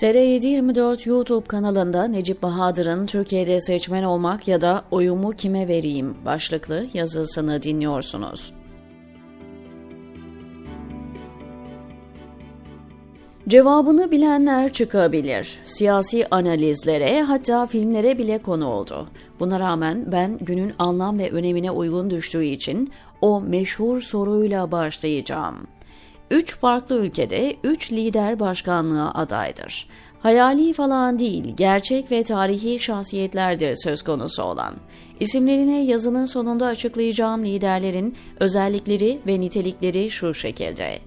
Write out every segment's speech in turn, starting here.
TR724 YouTube kanalında Necip Bahadır'ın Türkiye'de seçmen olmak ya da oyumu kime vereyim başlıklı yazısını dinliyorsunuz. Cevabını bilenler çıkabilir. Siyasi analizlere hatta filmlere bile konu oldu. Buna rağmen ben günün anlam ve önemine uygun düştüğü için o meşhur soruyla başlayacağım. Üç farklı ülkede üç lider başkanlığa adaydır. Hayali falan değil, gerçek ve tarihi şahsiyetlerdir söz konusu olan. İsimlerini yazının sonunda açıklayacağım liderlerin özellikleri ve nitelikleri şu şekilde.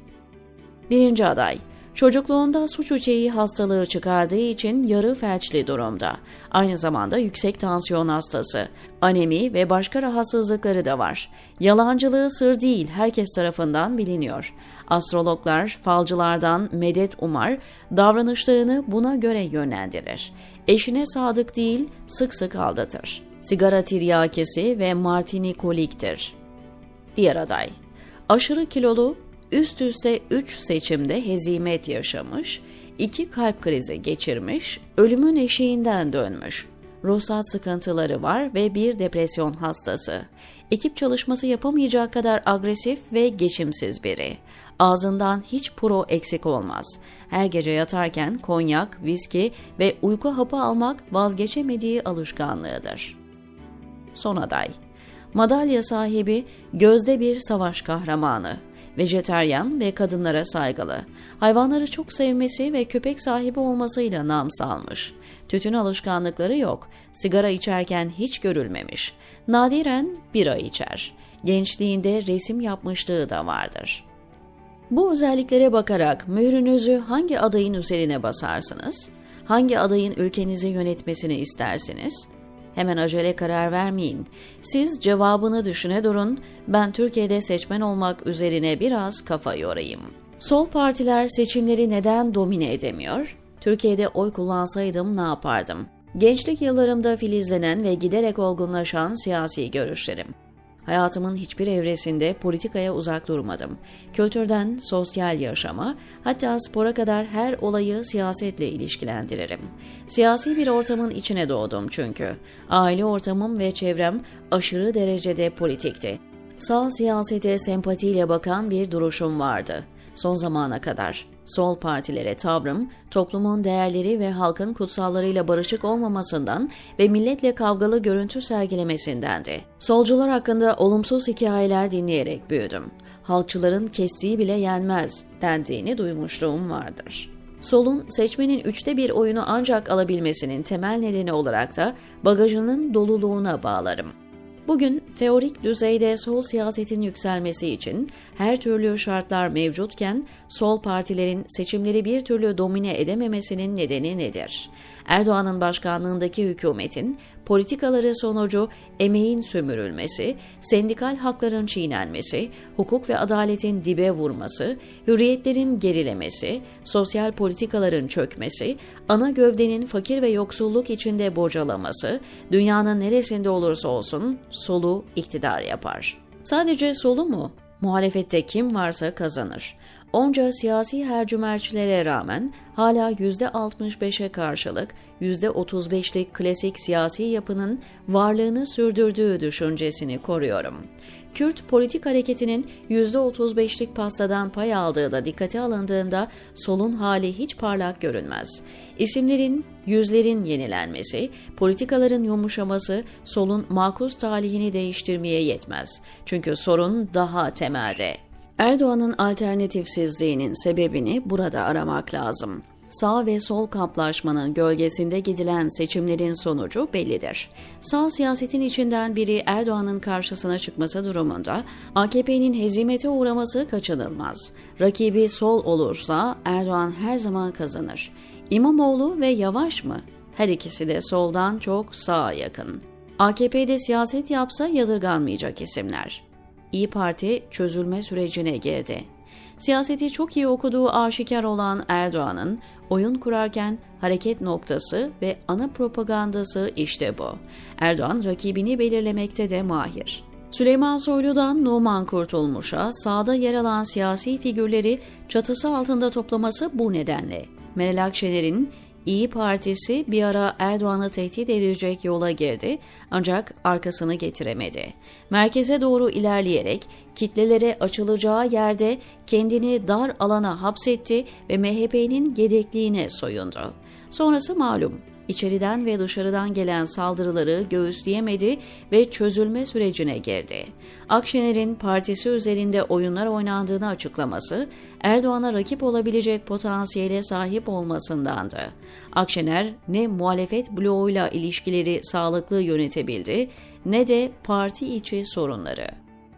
Birinci aday, Çocukluğunda su çiçeği hastalığı çıkardığı için yarı felçli durumda. Aynı zamanda yüksek tansiyon hastası, anemi ve başka rahatsızlıkları da var. Yalancılığı sır değil, herkes tarafından biliniyor. Astrologlar, falcılardan medet umar, davranışlarını buna göre yönlendirir. Eşine sadık değil, sık sık aldatır. Sigara tiryakisi ve martinikoliktir. Diğer aday, aşırı kilolu, üst üste 3 seçimde hezimet yaşamış, 2 kalp krizi geçirmiş, ölümün eşiğinden dönmüş. Ruhsat sıkıntıları var ve bir depresyon hastası. Ekip çalışması yapamayacak kadar agresif ve geçimsiz biri. Ağzından hiç pro eksik olmaz. Her gece yatarken konyak, viski ve uyku hapı almak vazgeçemediği alışkanlığıdır. Son aday. Madalya sahibi gözde bir savaş kahramanı vejeteryan ve kadınlara saygılı. Hayvanları çok sevmesi ve köpek sahibi olmasıyla nam salmış. Tütün alışkanlıkları yok. Sigara içerken hiç görülmemiş. Nadiren bira içer. Gençliğinde resim yapmışlığı da vardır. Bu özelliklere bakarak mührünüzü hangi adayın üzerine basarsınız? Hangi adayın ülkenizi yönetmesini istersiniz? Hemen acele karar vermeyin. Siz cevabını düşüne durun. Ben Türkiye'de seçmen olmak üzerine biraz kafa yorayım. Sol partiler seçimleri neden domine edemiyor? Türkiye'de oy kullansaydım ne yapardım? Gençlik yıllarımda filizlenen ve giderek olgunlaşan siyasi görüşlerim. Hayatımın hiçbir evresinde politikaya uzak durmadım. Kültürden sosyal yaşama, hatta spora kadar her olayı siyasetle ilişkilendiririm. Siyasi bir ortamın içine doğdum çünkü. Aile ortamım ve çevrem aşırı derecede politikti. Sağ siyasete sempatiyle bakan bir duruşum vardı. Son zamana kadar sol partilere tavrım, toplumun değerleri ve halkın kutsallarıyla barışık olmamasından ve milletle kavgalı görüntü sergilemesindendi. Solcular hakkında olumsuz hikayeler dinleyerek büyüdüm. Halkçıların kestiği bile yenmez dendiğini duymuşluğum vardır. Solun seçmenin üçte bir oyunu ancak alabilmesinin temel nedeni olarak da bagajının doluluğuna bağlarım. Bugün teorik düzeyde sol siyasetin yükselmesi için her türlü şartlar mevcutken sol partilerin seçimleri bir türlü domine edememesinin nedeni nedir? Erdoğan'ın başkanlığındaki hükümetin politikaları sonucu emeğin sömürülmesi, sendikal hakların çiğnenmesi, hukuk ve adaletin dibe vurması, hürriyetlerin gerilemesi, sosyal politikaların çökmesi, ana gövdenin fakir ve yoksulluk içinde bocalaması, dünyanın neresinde olursa olsun solu iktidar yapar. Sadece solu mu? Muhalefette kim varsa kazanır. Onca siyasi hercümerçilere rağmen hala %65'e karşılık %35'lik klasik siyasi yapının varlığını sürdürdüğü düşüncesini koruyorum. Kürt politik hareketinin %35'lik pastadan pay aldığı da dikkate alındığında solun hali hiç parlak görünmez. İsimlerin, yüzlerin yenilenmesi, politikaların yumuşaması solun makus talihini değiştirmeye yetmez. Çünkü sorun daha temelde. Erdoğan'ın alternatifsizliğinin sebebini burada aramak lazım. Sağ ve sol kamplaşmanın gölgesinde gidilen seçimlerin sonucu bellidir. Sağ siyasetin içinden biri Erdoğan'ın karşısına çıkması durumunda AKP'nin hezimete uğraması kaçınılmaz. Rakibi sol olursa Erdoğan her zaman kazanır. İmamoğlu ve Yavaş mı? Her ikisi de soldan çok sağa yakın. AKP'de siyaset yapsa yadırganmayacak isimler. İyi Parti çözülme sürecine girdi. Siyaseti çok iyi okuduğu aşikar olan Erdoğan'ın oyun kurarken hareket noktası ve ana propagandası işte bu. Erdoğan rakibini belirlemekte de mahir. Süleyman Soylu'dan Numan Kurtulmuş'a sağda yer alan siyasi figürleri çatısı altında toplaması bu nedenle. Meral Akşener'in İyi Partisi bir ara Erdoğan'ı tehdit edecek yola girdi ancak arkasını getiremedi. Merkeze doğru ilerleyerek kitlelere açılacağı yerde kendini dar alana hapsetti ve MHP'nin yedekliğine soyundu. Sonrası malum. İçeriden ve dışarıdan gelen saldırıları göğüsleyemedi ve çözülme sürecine girdi. Akşener'in partisi üzerinde oyunlar oynandığını açıklaması, Erdoğan'a rakip olabilecek potansiyele sahip olmasındandı. Akşener ne muhalefet bloğuyla ilişkileri sağlıklı yönetebildi ne de parti içi sorunları.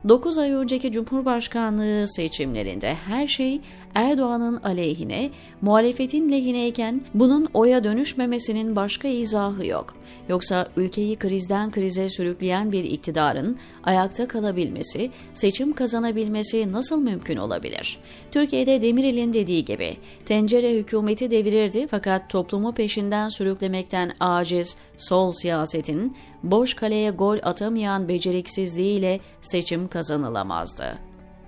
9 ay önceki Cumhurbaşkanlığı seçimlerinde her şey Erdoğan'ın aleyhine, muhalefetin lehineyken bunun oya dönüşmemesinin başka izahı yok. Yoksa ülkeyi krizden krize sürükleyen bir iktidarın ayakta kalabilmesi, seçim kazanabilmesi nasıl mümkün olabilir? Türkiye'de Demirel'in dediği gibi tencere hükümeti devirirdi fakat toplumu peşinden sürüklemekten aciz sol siyasetin boş kaleye gol atamayan beceriksizliğiyle seçim kazanılamazdı.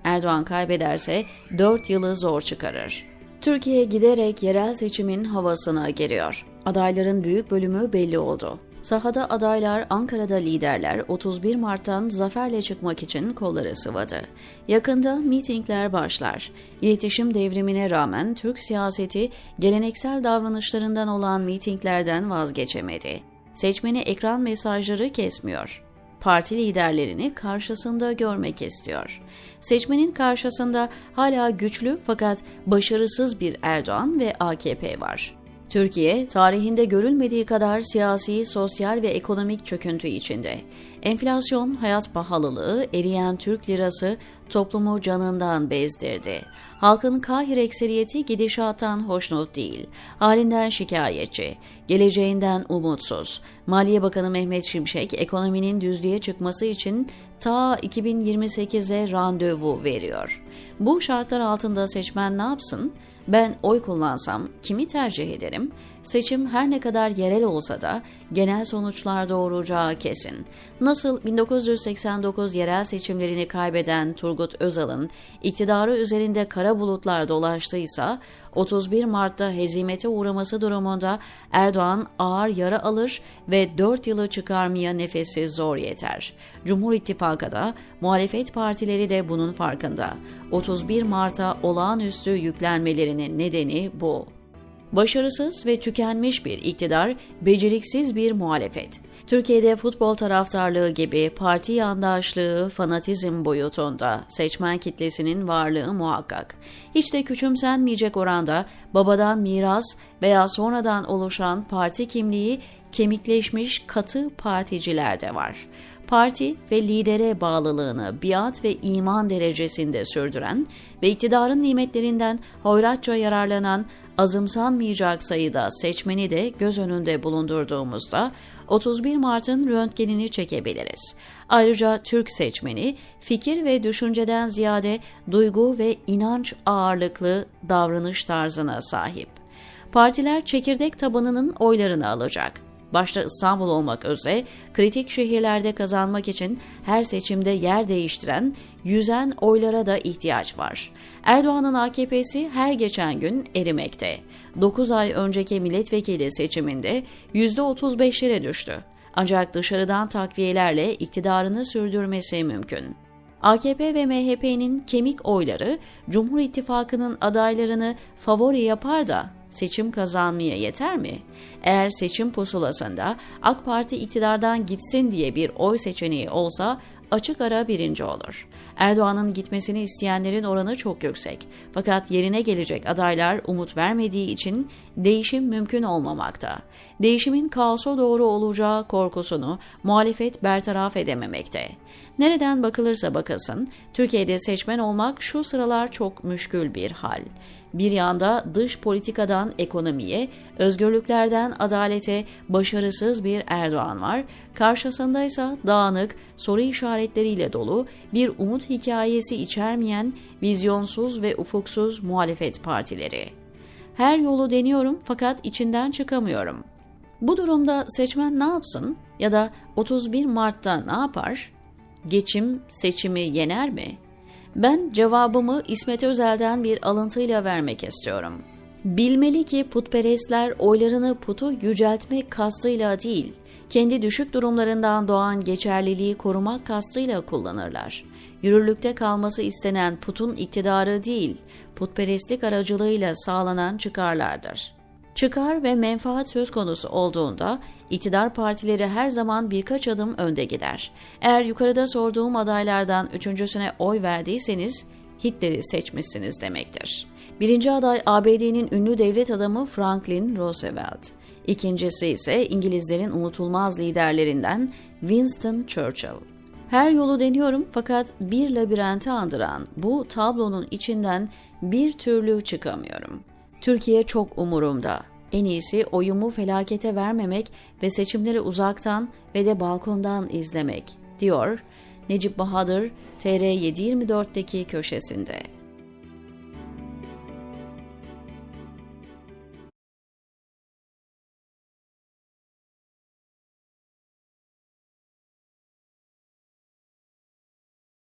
Erdoğan kaybederse 4 yılı zor çıkarır. Türkiye giderek yerel seçimin havasına giriyor. Adayların büyük bölümü belli oldu. Sahada adaylar, Ankara'da liderler 31 Mart'tan zaferle çıkmak için kolları sıvadı. Yakında mitingler başlar. İletişim devrimine rağmen Türk siyaseti geleneksel davranışlarından olan mitinglerden vazgeçemedi. Seçmeni ekran mesajları kesmiyor parti liderlerini karşısında görmek istiyor. Seçmenin karşısında hala güçlü fakat başarısız bir Erdoğan ve AKP var. Türkiye, tarihinde görülmediği kadar siyasi, sosyal ve ekonomik çöküntü içinde. Enflasyon, hayat pahalılığı, eriyen Türk lirası toplumu canından bezdirdi. Halkın kahir ekseriyeti gidişattan hoşnut değil, halinden şikayetçi, geleceğinden umutsuz. Maliye Bakanı Mehmet Şimşek, ekonominin düzlüğe çıkması için ta 2028'e randevu veriyor. Bu şartlar altında seçmen ne yapsın? Ben oy kullansam kimi tercih ederim? Seçim her ne kadar yerel olsa da genel sonuçlar doğuracağı kesin. Nasıl 1989 yerel seçimlerini kaybeden Turgut Özal'ın iktidarı üzerinde kara bulutlar dolaştıysa 31 Mart'ta hezimete uğraması durumunda Erdoğan ağır yara alır ve 4 yılı çıkarmaya nefesi zor yeter. Cumhur İttifakı da muhalefet partileri de bunun farkında. 31 Mart'a olağanüstü yüklenmelerinin nedeni bu. Başarısız ve tükenmiş bir iktidar, beceriksiz bir muhalefet. Türkiye'de futbol taraftarlığı gibi parti yandaşlığı, fanatizm boyutunda seçmen kitlesinin varlığı muhakkak. Hiç de küçümsenmeyecek oranda babadan miras veya sonradan oluşan parti kimliği kemikleşmiş katı particiler de var. Parti ve lidere bağlılığını biat ve iman derecesinde sürdüren ve iktidarın nimetlerinden hoyratça yararlanan azımsanmayacak sayıda seçmeni de göz önünde bulundurduğumuzda 31 Mart'ın röntgenini çekebiliriz. Ayrıca Türk seçmeni fikir ve düşünceden ziyade duygu ve inanç ağırlıklı davranış tarzına sahip. Partiler çekirdek tabanının oylarını alacak başta İstanbul olmak üzere kritik şehirlerde kazanmak için her seçimde yer değiştiren, yüzen oylara da ihtiyaç var. Erdoğan'ın AKP'si her geçen gün erimekte. 9 ay önceki milletvekili seçiminde %35'lere düştü. Ancak dışarıdan takviyelerle iktidarını sürdürmesi mümkün. AKP ve MHP'nin kemik oyları Cumhur İttifakı'nın adaylarını favori yapar da seçim kazanmaya yeter mi? Eğer seçim pusulasında AK Parti iktidardan gitsin diye bir oy seçeneği olsa açık ara birinci olur. Erdoğan'ın gitmesini isteyenlerin oranı çok yüksek. Fakat yerine gelecek adaylar umut vermediği için değişim mümkün olmamakta. Değişimin kaosa doğru olacağı korkusunu muhalefet bertaraf edememekte. Nereden bakılırsa bakılsın, Türkiye'de seçmen olmak şu sıralar çok müşkül bir hal. Bir yanda dış politikadan ekonomiye, özgürlüklerden adalete başarısız bir Erdoğan var. Karşısında ise dağınık, soru işaretleriyle dolu, bir umut hikayesi içermeyen, vizyonsuz ve ufuksuz muhalefet partileri. Her yolu deniyorum fakat içinden çıkamıyorum. Bu durumda seçmen ne yapsın ya da 31 Mart'ta ne yapar? Geçim seçimi yener mi? Ben cevabımı İsmet Özel'den bir alıntıyla vermek istiyorum. Bilmeli ki putperestler oylarını putu yüceltmek kastıyla değil, kendi düşük durumlarından doğan geçerliliği korumak kastıyla kullanırlar. Yürürlükte kalması istenen putun iktidarı değil, putperestlik aracılığıyla sağlanan çıkarlardır. Çıkar ve menfaat söz konusu olduğunda iktidar partileri her zaman birkaç adım önde gider. Eğer yukarıda sorduğum adaylardan üçüncüsüne oy verdiyseniz Hitler'i seçmişsiniz demektir. Birinci aday ABD'nin ünlü devlet adamı Franklin Roosevelt. İkincisi ise İngilizlerin unutulmaz liderlerinden Winston Churchill. Her yolu deniyorum fakat bir labirenti andıran bu tablonun içinden bir türlü çıkamıyorum. Türkiye çok umurumda. En iyisi oyumu felakete vermemek ve seçimleri uzaktan ve de balkondan izlemek, diyor Necip Bahadır TR724'deki köşesinde.